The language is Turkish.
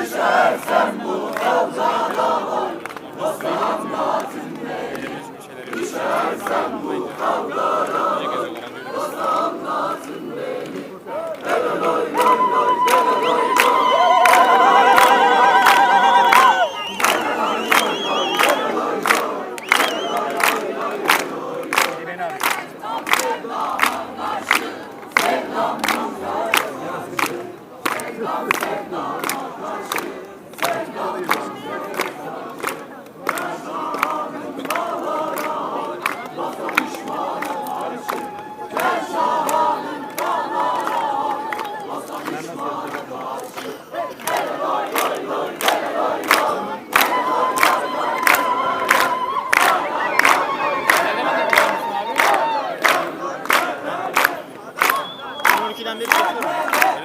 düşersen bu kavgada oy Dostlarım lazım değil Düşersen bu kavgada oy Dostlarım lazım değil Gel oy gel oy gel oy 12'den beri